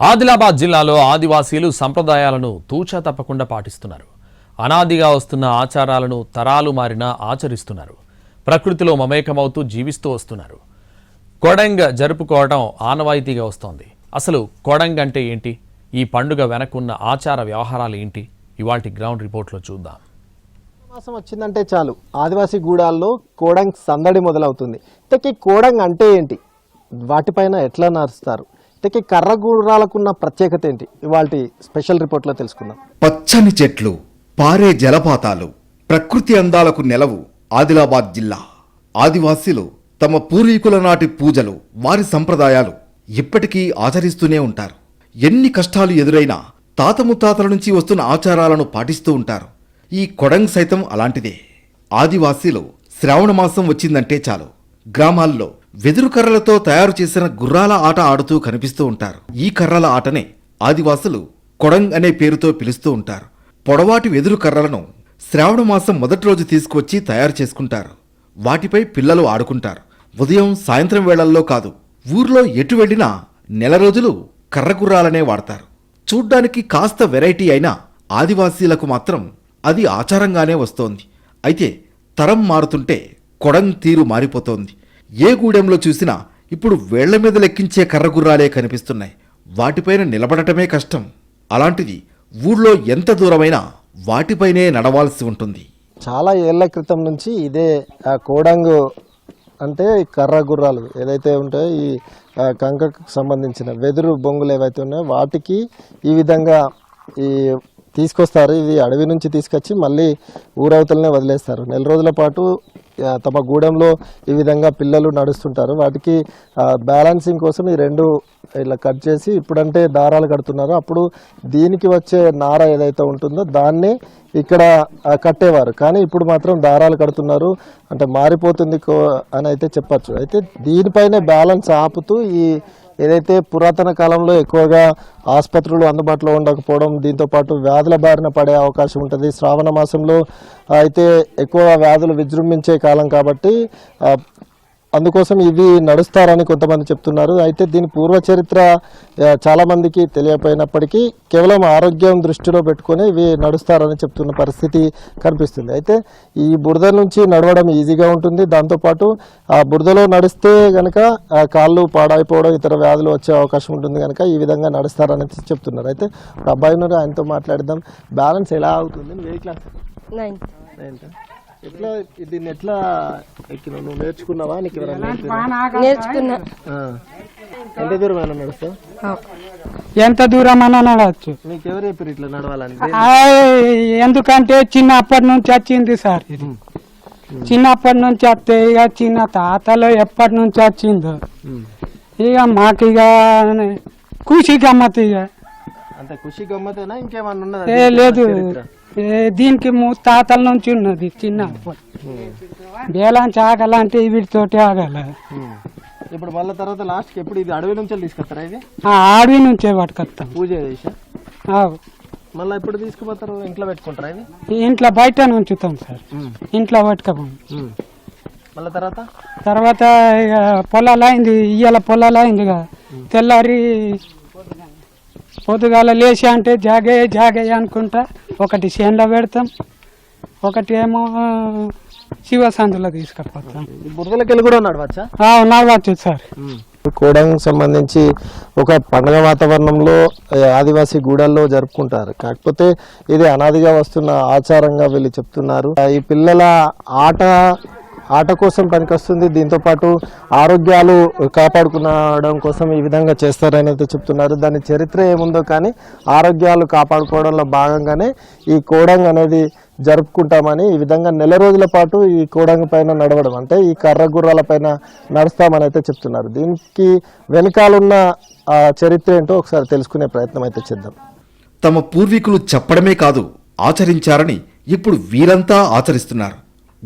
ఆదిలాబాద్ జిల్లాలో ఆదివాసీలు సంప్రదాయాలను తూచా తప్పకుండా పాటిస్తున్నారు. అనాదిగా వస్తున్న ఆచారాలను తరాలు మారినా ఆచరిస్తున్నారు. ప్రకృతిలో మమేకమవుతూ జీవిస్తూ వస్తున్నారు. కొడంగ్ జరుపుకోవడం ఆనవాయితీగా వస్తోంది. అసలు కొడంగ్ అంటే ఏంటి? ఈ పండుగ వెనకున్న ఆచార వ్యవహారాలు ఏంటి? ఇవాటి గ్రౌండ్ రిపోర్ట్లో చూద్దాం. మాసం వచ్చిందంటే చాలు. ఆదివాసీ గూడాల్లో కోడంగ్ సందడి మొదలవుతుంది. ఇంతకీ కోడంగ్ అంటే ఏంటి? వాటిపైన ఎట్లా నడుస్తారు ఇక కర్ర గుర్రాలకున్న ప్రత్యేకత ఏంటి? ఇవాళ స్పెషల్ రిపోర్ట్లో తెలుసుకుందాం. పచ్చని చెట్లు పారే జలపాతాలు ప్రకృతి అందాలకు నెలవు ఆదిలాబాద్ జిల్లా. ఆదివాసీలు తమ పూర్వీకుల నాటి పూజలు వారి సంప్రదాయాలు ఇప్పటికీ ఆచరిస్తూనే ఉంటారు. ఎన్ని కష్టాలు ఎదురైనా తాత ముత్తాతల నుంచి వస్తున్న ఆచారాలను పాటిస్తూ ఉంటారు. ఈ కొడంగ్ సైతం అలాంటిదే. ఆదివాసీలు శ్రావణ మాసం వచ్చిందంటే చాలు. గ్రామాల్లో వెదురు కర్రలతో తయారు చేసిన గుర్రాల ఆట ఆడుతూ కనిపిస్తూ ఉంటారు. ఈ కర్రల ఆటనే ఆదివాసులు కొడంగ్ అనే పేరుతో పిలుస్తూ ఉంటారు. పొడవాటి వెదురు కర్రలను శ్రావణ మాసం మొదటి రోజు తీసుకువచ్చి తయారు చేసుకుంటారు. వాటిపై పిల్లలు ఆడుకుంటారు. ఉదయం సాయంత్రం వేళల్లో కాదు ఊర్లో ఎటు వెళ్ళినా నెల రోజులు కర్ర గుర్రాలనే వాడతారు. చూడ్డానికి కాస్త వెరైటీ అయినా ఆదివాసీలకు మాత్రం అది ఆచారంగానే వస్తోంది. అయితే తరం మారుతుంటే కొడంగ్ తీరు మారిపోతోంది. ఏ గూడెంలో చూసినా ఇప్పుడు వేళ్ళ మీద లెక్కించే కర్రగుర్రాలే కనిపిస్తున్నాయి. వాటిపైన నిలబడటమే కష్టం. అలాంటిది ఊళ్ళో ఎంత దూరమైనా వాటిపైనే నడవాల్సి ఉంటుంది. చాలా ఏళ్ళ క్రితం నుంచి ఇదే ఆ అంటే కర్ర గుర్రాలు ఏదైతే ఉంటాయో ఈ కంకకు సంబంధించిన వెదురు బొంగులు ఏవైతే ఉన్నాయో వాటికి ఈ విధంగా ఈ తీసుకొస్తారు. ఇది అడవి నుంచి తీసుకొచ్చి మళ్ళీ ఊరవతలనే వదిలేస్తారు. నెల రోజుల పాటు తమ గూడెంలో ఈ విధంగా పిల్లలు నడుస్తుంటారు. వాటికి బ్యాలెన్సింగ్ కోసం ఈ రెండు ఇలా కట్ చేసి ఇప్పుడంటే దారాలు కడుతున్నారు. అప్పుడు దీనికి వచ్చే నార ఏదైతే ఉంటుందో దాన్ని ఇక్కడ కట్టేవారు. కానీ ఇప్పుడు మాత్రం దారాలు కడుతున్నారు. అంటే మారిపోతుంది కో అని అయితే చెప్పచ్చు. అయితే దీనిపైనే బ్యాలెన్స్ ఆపుతూ ఈ ఏదైతే పురాతన కాలంలో ఎక్కువగా ఆసుపత్రులు అందుబాటులో ఉండకపోవడం దీంతో పాటు వ్యాధుల బారిన పడే అవకాశం ఉంటుంది. శ్రావణ మాసంలో అయితే ఎక్కువ వ్యాధులు విజృంభించే కాలం కాబట్టి అందుకోసం ఇవి నడుస్తారని కొంతమంది చెప్తున్నారు. అయితే దీని పూర్వ చరిత్ర ఆ, చాలా మందికి తెలియపోయినప్పటికీ కేవలం ఆరోగ్యం దృష్టిలో పెట్టుకొని ఇవి నడుస్తారని చెప్తున్న పరిస్థితి కనిపిస్తుంది. అయితే ఈ బురద నుంచి నడవడం ఈజీగా ఉంటుంది. దాంతోపాటు ఆ బురదలో నడిస్తే గనక ఆ కాళ్ళు పాడైపోవడం ఇతర వ్యాధులు వచ్చే అవకాశం ఉంటుంది కనుక ఈ విధంగా నడుస్తారని చెప్తున్నారు. అయితే అబ్బాయి ఆయనతో మాట్లాడదాం బ్యాలెన్స్ ఎలా అవుతుంది? ఏ క్లాస్? నైన్త్. ఏంటా? ఎట్లా దీన్ని ఎట్లా ఎక్కినావు? నువ్వు నేర్చుకున్నావా? నీకు? నేర్చుకున్నా. ఎంత దూరం అయినా నడుస్తావు? ఎంత దూరం అన్నా నడవచ్చు. నీకు ఎవరు చెప్పారు ఇట్లా నడవాలని? ఎందుకంటే చిన్నప్పటి నుంచి వచ్చింది సార్ ఇది. చిన్నప్పటి నుంచి వస్తే ఇక చిన్న తాతలో ఎప్పటి నుంచి వచ్చిందో. ఇక మాకు ఇక ఖుషి గమ్మత్ ఇక. అంత ఖుషి గమ్మతేనా? ఇంకేమన్నా లేదు. దీనికి తాతల నుంచి ఉన్నది చిన్నప్పటి బేలాంచి ఆగలంటే వీటితోటి ఆగల. ఇప్పుడు మళ్ళీ తర్వాత లాస్ట్కి ఎప్పుడు ఇది అడవి నుంచి తీసుకొస్తారా ఇది? అడవి నుంచే పట్టుకొస్తాం. పూజ చేసా. మళ్ళీ ఎప్పుడు తీసుకుపోతారు? ఇంట్లో పెట్టుకుంటారా ఇది? ఇంట్లో బయట ఉంచుతాం సార్. ఇంట్లో పట్టుకపోం. ఉమ్. మళ్ళీ తర్వాత? తర్వాత ఇక పొలాలు అయింది ఇయ్యాల పొలాలు అయింది ఇక తెల్లారి పొద్దుగాల లేచి అంటే జాగే జాగే అనుకుంటా. ఒకటి చేనులో పెడతాం ఒకటి ఏమో శివసందులో తీసుకుపోతాం. ఈ బురదలకి వెళ్ళి కూడా నడవచ్చా నడవచ్చు సార్. కోడంగ్ సంబంధించి ఒక పండుగ వాతావరణంలో ఆదివాసీ గూడల్లో జరుపుకుంటారు. కాకపోతే ఇది అనాదిగా వస్తున్న ఆచారంగా వీళ్ళు చెప్తున్నారు. ఈ పిల్లల ఆట ఆట కోసం పనికొస్తుంది. దీంతో పాటు ఆరోగ్యాలు కాపాడుకునడం కోసం ఈ విధంగా చేస్తారని అయితే చెప్తున్నారు. దాని చరిత్ర ఏముందో కానీ ఆరోగ్యాలు కాపాడుకోవడంలో భాగంగానే ఈ కోడంగ్ అనేది జరుపుకుంటామని ఈ విధంగా నెల రోజుల పాటు ఈ కోడంగ్ పైన నడవడం అంటే ఈ కర్ర గుర్రాల పైన నడుస్తామని అయితే చెప్తున్నారు. దీనికి వెనకాలన్న చరిత్ర ఏంటో ఒకసారి తెలుసుకునే ప్రయత్నం అయితే చేద్దాం. తమ పూర్వీకులు చెప్పడమే కాదు ఆచరించారని ఇప్పుడు వీరంతా ఆచరిస్తున్నారు.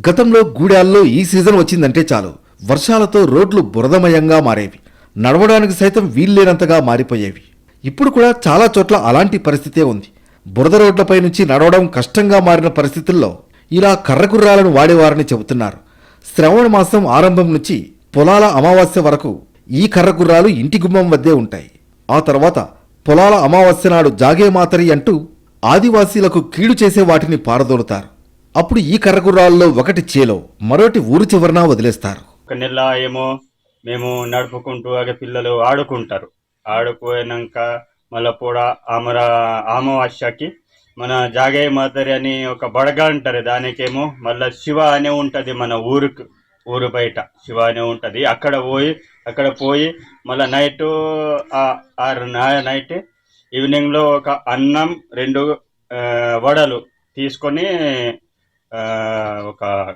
గతంలో గూడాల్లో ఈ సీజన్ వచ్చిందంటే చాలు. వర్షాలతో రోడ్లు బురదమయంగా మారేవి. నడవడానికి సైతం వీల్లేనంతగా మారిపోయేవి. ఇప్పుడు కూడా చాలా చోట్ల అలాంటి పరిస్థితే ఉంది. బురద రోడ్లపై నుంచి నడవడం కష్టంగా మారిన పరిస్థితుల్లో ఇలా కర్రకుర్రాలను వాడేవారని చెబుతున్నారు. శ్రవణ మాసం ఆరంభం నుంచి పొలాల అమావాస్య వరకు ఈ కర్రకుర్రాలు ఇంటి గుమ్మం వద్దే ఉంటాయి. ఆ తర్వాత పొలాల అమావాస్య నాడు జాగే మాతరి అంటూ ఆదివాసీలకు కీడు చేసే వాటిని పారదోలుతారు. అప్పుడు ఈ కర్రగుర్రాల్లో ఒకటి చేలో మరోటి ఊరు చివరన వదిలేస్తారు. ఒక నెల ఏమో మేము నడుపుకుంటూ అగే పిల్లలు ఆడుకుంటారు. ఆడుకున్నాక మళ్ళీ కూడా ఆమర ఆమవాస్యకి మన జాగే మాతరి అని ఒక బడగ అంటారు. దానికేమో మళ్ళీ శివ అనే ఉంటుంది మన ఊరుకు ఊరు బయట శివ అనే ఉంటుంది. అక్కడ పోయి అక్కడ పోయి మళ్ళీ నైట్ ఆరు నైట్ ఈవినింగ్లో ఒక అన్నం రెండు వడలు తీసుకొని ఒక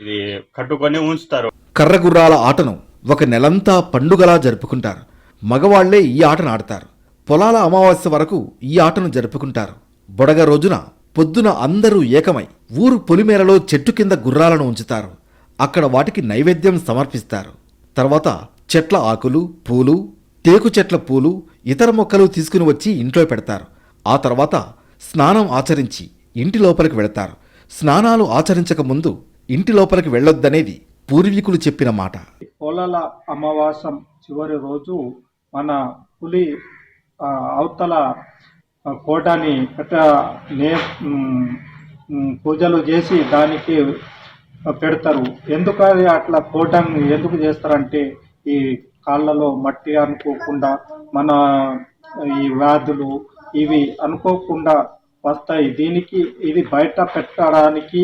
ఇది కట్టుకొని ఉంచుతారు. కర్రగుర్రాల ఆటను ఒక నెలంతా పండుగలా జరుపుకుంటారు. మగవాళ్ళే ఈ ఆటను ఆడతారు. పొలాల అమావాస్య వరకు ఈ ఆటను జరుపుకుంటారు. బొడగ రోజున పొద్దున అందరూ ఏకమై ఊరు పొలిమేరలో చెట్టు కింద గుర్రాలను ఉంచుతారు. అక్కడ వాటికి నైవేద్యం సమర్పిస్తారు. తర్వాత చెట్ల ఆకులు పూలు టేకు చెట్ల పూలు ఇతర మొక్కలు తీసుకుని వచ్చి ఇంట్లో పెడతారు. ఆ తర్వాత స్నానం ఆచరించి ఇంటి లోపలికి వెళతారు. స్నానాలు ఆచరించక ముందు ఇంటి లోపలికి వెళ్ళొద్దనేది పూర్వీకులు చెప్పిన మాట. పొలల అమావాసం చివరి రోజు మన పులి అవతల కోటాని కోటని నే పూజలు చేసి దానికి పెడతారు. ఎందుకు అది అట్లా కోటని ఎందుకు చేస్తారంటే ఈ కాళ్ళలో మట్టి అనుకోకుండా మన ఈ వ్యాధులు ఇవి అనుకోకుండా వస్తాయి. దీనికి ఇది బయట పెట్టడానికి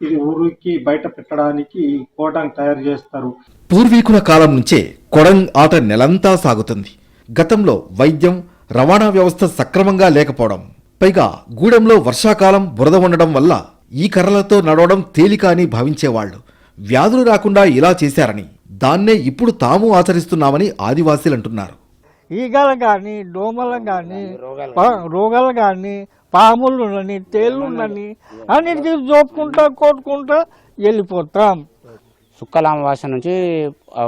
ఇది ఊరికి బయట పెట్టడానికి ఈ కోటను తయారు చేస్తారు. పూర్వీకుల కాలం నుంచే కొడంగ్ ఆట నెలంతా సాగుతుంది. గతంలో వైద్యం రవాణా వ్యవస్థ సక్రమంగా లేకపోవడం పైగా గూడెంలో వర్షాకాలం బురద ఉండడం వల్ల ఈ కర్రలతో నడవడం తేలిక అని భావించేవాళ్ళు వ్యాధులు రాకుండా ఇలా చేశారని దాన్నే ఇప్పుడు తాము ఆచరిస్తున్నామని ఆదివాసీలు అంటున్నారు ఈగలు కానీ దోమలు కానీ రోగాలు కానీ పాములు ఉండని తేళ్ళు ఉండని అన్నిటికీ జోపుకుంటా కొట్టుకుంటా వెళ్ళిపోతాం. సుక్కల అమావాస్య నుంచి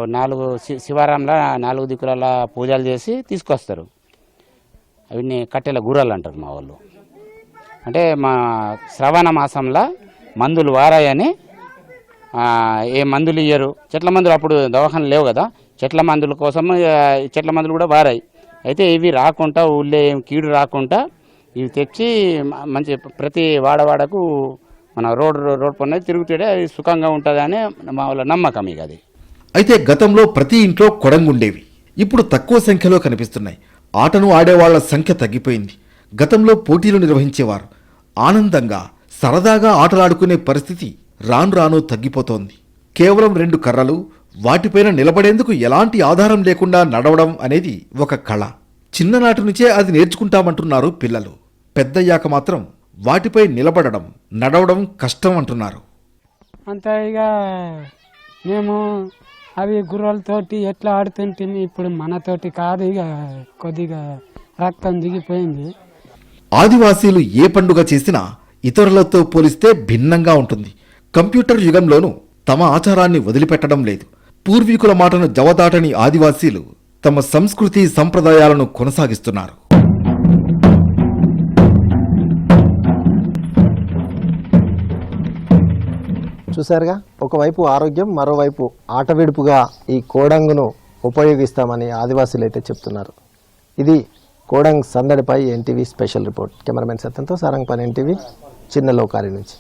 నాలుగు శి- శివారాంలో నాలుగు దిక్కుల పూజలు చేసి తీసుకొస్తారు. అవన్నీ కట్టెల గూరలు అంటారు మా వాళ్ళు. అంటే మా శ్రవణ మాసంలో మందులు వారాయని ఏ మందులు ఇయ్యరు. చెట్ల మందులు అప్పుడు దవాఖాన లేవు కదా. చెట్ల మందుల కోసం చెట్ల మందులు కూడా వారాయి. అయితే ఇవి రాకుండా ఊళ్ళో ఏం కీడు రాకుండా ఇవి తెచ్చి మంచి ప్రతి వాడవాడకు మన రోడ్ రోడ్ పైన తిరుగుతుంటే అది సుఖంగా ఉంటుందని మా వాళ్ళ నమ్మకం ఇక అది. అయితే గతంలో ప్రతి ఇంట్లో కొడంగుండేవి. ఇప్పుడు తక్కువ సంఖ్యలో కనిపిస్తున్నాయి. ఆటను ఆడేవాళ్ళ సంఖ్య తగ్గిపోయింది. గతంలో పోటీలు నిర్వహించేవారు. ఆనందంగా సరదాగా ఆటలాడుకునే పరిస్థితి రాను రాను తగ్గిపోతోంది. కేవలం రెండు కర్రలు వాటిపైన నిలబడేందుకు ఎలాంటి ఆధారం లేకుండా నడవడం అనేది ఒక కళ. చిన్ననాటి నుంచే అది నేర్చుకుంటామంటున్నారు పిల్లలు. పెద్దయ్యాక మాత్రం వాటిపై నిలబడడం నడవడం కష్టం అంటున్నారు. అంత ఇక మేము అవి గుర్రాలతోటి ఎట్లా ఆడుతుంటే ఇప్పుడు మనతోటి కాదు ఇక కొద్దిగా రక్తం దిగిపోయింది. ఆదివాసీలు ఏ పండుగ చేసినా ఇతరులతో పోలిస్తే భిన్నంగా ఉంటుంది. కంప్యూటర్ యుగంలోనూ తమ ఆచారాన్ని వదిలిపెట్టడం లేదు. పూర్వీకుల మాటను జవదాటని ఆదివాసీలు తమ సంస్కృతి సంప్రదాయాలను కొనసాగిస్తున్నారు. చూసారుగా ఒకవైపు ఆరోగ్యం మరోవైపు ఆటవిడుపుగా ఈ కోడంగును ఉపయోగిస్తామని ఆదివాసులు అయితే చెప్తున్నారు. ఇది కోడంగ్ సందడిపై ఎన్టీవీ స్పెషల్ రిపోర్ట్. కెమెరామెన్ సత్యంతో సారంగ్ పని ఎన్టీవీ చిన్న లోకారి నుంచి.